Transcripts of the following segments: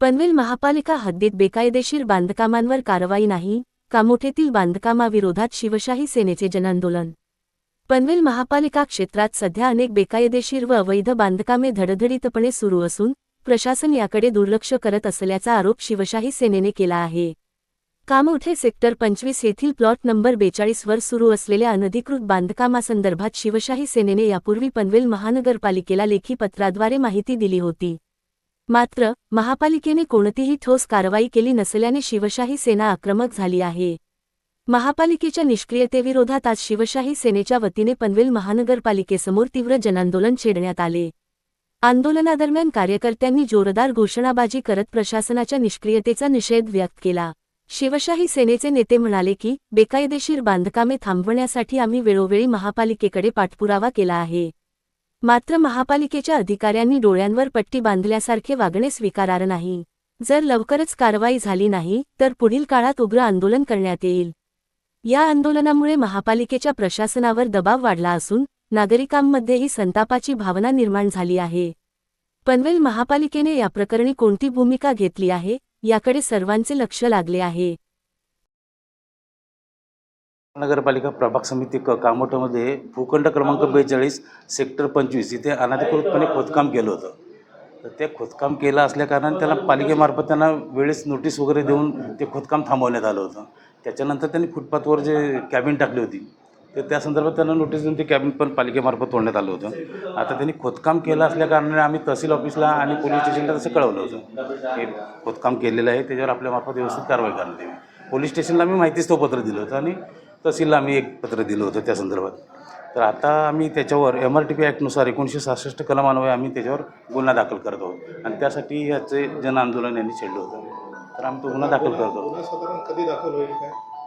पनवेल महापालिका हद्दीत बेकायदेशीर बांधकामांवर कारवाई नाही कामोठेतील बांधकामाविरोधात शिवशाही सेनेचे जनांदोलन पनवेल महापालिका क्षेत्रात सध्या अनेक बेकायदेशीर व अवैध बांधकामे धडधडीतपणे सुरू असून प्रशासन याकडे दुर्लक्ष करत असल्याचा आरोप शिवशाही सेनेने केला आहे. कामोठे सेक्टर पंचवीस येथील प्लॉट नंबर बेचाळीसवर सुरू असलेल्या अनधिकृत बांधकामासंदर्भात शिवशाही सेनेने यापूर्वी पनवेल महानगरपालिकेला लेखी पत्राद्वारे माहिती दिली होती. मात्र महापालिकेने कोणतीही ठोस कारवाई केली नसल्याने शिवशाही सेना आक्रमक झाली आहे. महापालिकेच्या निष्क्रियतेविरोधात आज शिवशाही सेनेच्या वतीने पनवेल महानगरपालिकेसमोर तीव्र जनांदोलन छेडण्यात आले. आंदोलनादरम्यान कार्यकर्त्यांनी जोरदार घोषणाबाजी करत प्रशासनाच्या निष्क्रियतेचा निषेध व्यक्त केला. शिवशाही सेनेचे नेते म्हणाले की बेकायदेशीर बांधकामे थांबवण्यासाठी आम्ही वेळोवेळी महापालिकेकडे पाठपुरावा केला आहे. मात्र महापालिकेच्या अधिकाऱ्यांनी डोळ्यांवर पट्टी बांधल्यासारखे वागणे स्वीकारार्ह नाही. जर लवकरच कारवाई झाली नाही तर पुढील काळात उग्र आंदोलन करण्यात येईल. या आंदोलनामुळे महापालिकेच्या प्रशासनावर दबाव वाढला असून नागरिकांमध्येही संतापाची भावना निर्माण झाली आहे. पनवेल महापालिकेने याप्रकरणी कोणती भूमिका घेतली आहे याकडे सर्वांचे लक्ष लागले आहे. नगरपालिका प्रभाग समिती क कामोठामध्ये भूखंड क्रमांक बेचाळीस सेक्टर पंचवीस इथे अनधिकृतपणे खोदकाम केलं होतं. तर ते खोदकाम केलं असल्याकारणाने त्याला पालिकेमार्फत त्यांना वेळेस नोटीस वगैरे देऊन ते खोदकाम थांबवण्यात आलं होतं. त्याच्यानंतर त्यांनी फुटपाथवर जे कॅबिन टाकली होती तर त्या संदर्भात त्यांना नोटीस देऊन ते कॅबिन पण पालिकेमार्फत तोडण्यात आलं होतं. आता त्यांनी खोदकाम केलं असल्याकारणाने आम्ही तहसील ऑफिसला आणि पोलीस स्टेशनला तसं कळवलं होतं हे खोदकाम केलेलं आहे त्याच्यावर आपल्यामार्फत व्यवस्थित कारवाई करण्यात यावी पोलीस स्टेशनला आम्ही माहितीच तो पत्र दिलं होतं आणि तहसीलला आम्ही एक पत्र दिलं होतं त्या संदर्भात. तर आता आम्ही त्याच्यावर एम आर टी पी ॲक्टनुसार एकोणीसशे सहासष्ट कलमान्वये आम्ही त्याच्यावर गुन्हा दाखल करत आहोत. आणि त्यासाठी याचे जन आंदोलन यांनी छेडलं होतं. तर आम्ही तो गुन्हा दाखल करतो कधी दाखल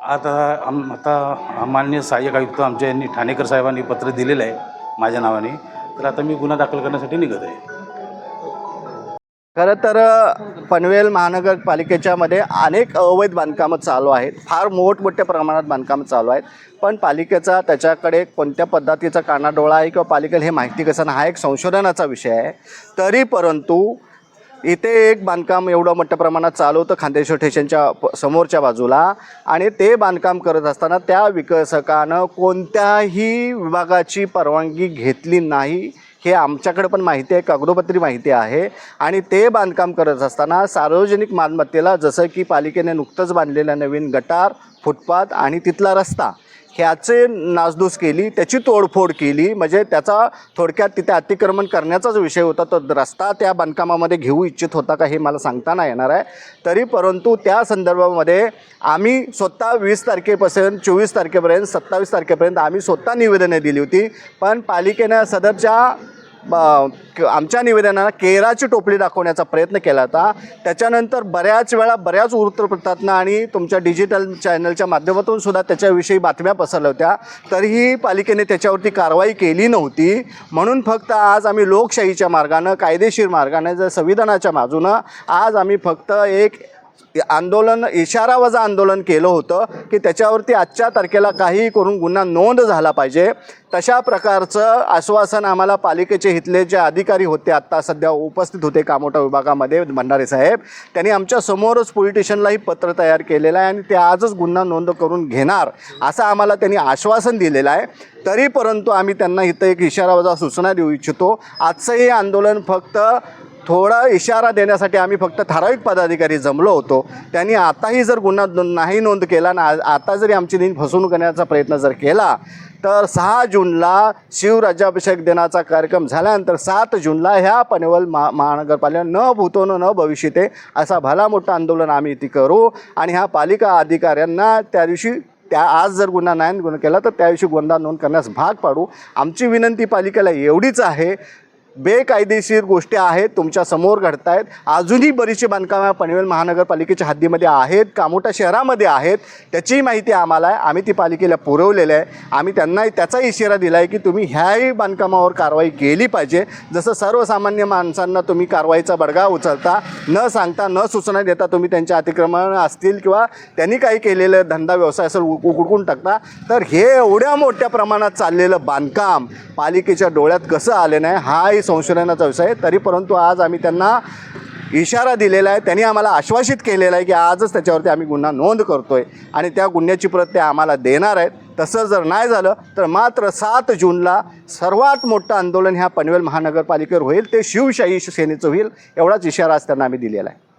आता आम आता मान्य सहाय्यक आयुक्त आमच्या यांनी ठाणेकर साहेबांनी पत्र दिलेलं आहे माझ्या नावाने. तर आता मी गुन्हा दाखल करण्यासाठी निघत आहे. खरं तर पनवेल महानगरपालिकेच्या मध्ये अनेक अवैध बांधकामं चालू आहेत. फार मोठमोठ्या प्रमाणात बांधकामं चालू आहेत. पण पालिकेचा त्याच्याकडे कोणत्या पद्धतीचा कानाडोळा आहे किंवा पालिकेला हे माहिती कसं ना हा एक संशोधनाचा विषय आहे. तरी परंतु इथे एक बांधकाम एवढं मोठ्या प्रमाणात चालू होतं खांदेश्वर स्टेशनच्या समोरच्या बाजूला. आणि ते बांधकाम करत असताना त्या विकसकानं कोणत्याही विभागाची परवानगी घेतली नाही. हे आमच्याकडे पण माहिती आहे कागदोपत्री माहिती आहे. आणि ते बांधकाम करत असताना सार्वजनिक मालमत्तेला जसं की पालिकेने नुकतंच बांधलेलं नवीन गटार फुटपाथ आणि तिथला रस्ता ह्याचे नासधूस केली त्याची तोडफोड केली. म्हणजे त्याचा थोडक्यात तिथे अतिक्रमण करण्याचाच विषय होता. तो रस्ता त्या बांधकामामध्ये घेऊ इच्छित होता का हे मला सांगता नाही येणार आहे. तरी परंतु त्या संदर्भामध्ये आम्ही स्वतः वीस तारखेपासून चोवीस तारखेपर्यंत सत्तावीस तारखेपर्यंत आम्ही स्वतः निवेदने दिली होती. पण पालिकेनं सदरच्या आमच्या निवेदनाला केराची टोपली दाखवण्याचा प्रयत्न केला होता. त्याच्यानंतर बऱ्याच वेळा बऱ्याच वृत्तपत्रातनं आणि तुमच्या डिजिटल चॅनलच्या माध्यमातून सुद्धा त्याच्याविषयी बातम्या पसरल्या होत्या. तरीही पालिकेने त्याच्यावरती कारवाई केली नव्हती. म्हणून फक्त आज आम्ही लोकशाहीच्या मार्गानं कायदेशीर मार्गानं जर संविधानाच्या बाजूनं आज आम्ही फक्त एक आंदोलन इशारावजा आंदोलन केलं होतं की त्याच्यावरती आजच्या तारखेला काहीही करून गुन्हा नोंद झाला पाहिजे. तशा प्रकारचं आश्वासन आम्हाला पालिकेचे हितले जे अधिकारी होते आत्ता सध्या उपस्थित होते कामोटा विभागामध्ये भंडारे साहेब त्यांनी आमच्यासमोरच पोलिटिशनलाही पोलीस स्टेशनलाही पत्र तयार केलेलं आहे आणि ते आजच गुन्हा नोंद करून घेणार असं आम्हाला त्यांनी आश्वासन दिलेलं आहे. तरी परंतु आम्ही त्यांना इथं एक इशारावजा सूचना देऊ इच्छितो. आजचं हे आंदोलन फक्त थोडा इशारा देण्यासाठी आम्ही फक्त ठराविक पदाधिकारी जमलो होतो. त्यांनी आताही जर गुन्हा नाही नोंद केला ना आता जरी आमची दिन फसवणूक करण्याचा प्रयत्न जर केला तर सहा जूनला शिवराज्याभिषेक दिनाचा कार्यक्रम झाल्यानंतर सात जूनला ह्या पनवेल महा महानगरपालिका न भूतोनं न भविष्यते असा भला मोठं आंदोलन आम्ही इथे करू आणि ह्या पालिका अधिकाऱ्यांना त्या दिवशी त्या आज जर गुन्हा नाही गुन्हा केला तर त्या दिवशी गुन्हा नोंद करण्यास भाग पाडू. आमची विनंती पालिकेला एवढीच आहे बेकायदेशीर गोष्टी आहेत तुमच्यासमोर घडत आहेत अजूनही बरीचशी बांधकामं पनवेल महानगरपालिकेच्या हद्दीमध्ये आहेत कामोटा शहरामध्ये आहेत त्याचीही माहिती आम्हाला आहे. आम्ही ती पालिकेला पुरवलेलं आहे. आम्ही त्यांनाही त्याचा इशारा दिला आहे की तुम्ही ह्याही बांधकामावर कारवाई केली पाहिजे. जसं सर्वसामान्य माणसांना तुम्ही कारवाईचा बडगा उचलता न सांगता न सूचना देता तुम्ही त्यांच्या अतिक्रमण असतील किंवा त्यांनी काही केलेलं धंदा व्यवसाय असेल उ- उकडून टाकता तर हे एवढ्या मोठ्या प्रमाणात चाललेलं बांधकाम पालिकेच्या डोळ्यात कसं आले नाही हाही संशोधनाचा विषय आहे. तरी परंतु आज आम्ही त्यांना इशारा दिलेला आहे. त्यांनी आम्हाला आश्वासित केलेलं आहे की आजच त्याच्यावरती आम्ही गुन्हा नोंद करतो आहे आणि त्या गुन्ह्याची प्रत ते आम्हाला देणार आहेत. तसं जर नाही झालं तर मात्र सात जूनला सर्वात मोठं आंदोलन ह्या पनवेल महानगरपालिकेवर होईल. ते शिवशाही सेनेचं होईल. एवढाच इशारा आज त्यांना आम्ही दिलेला आहे.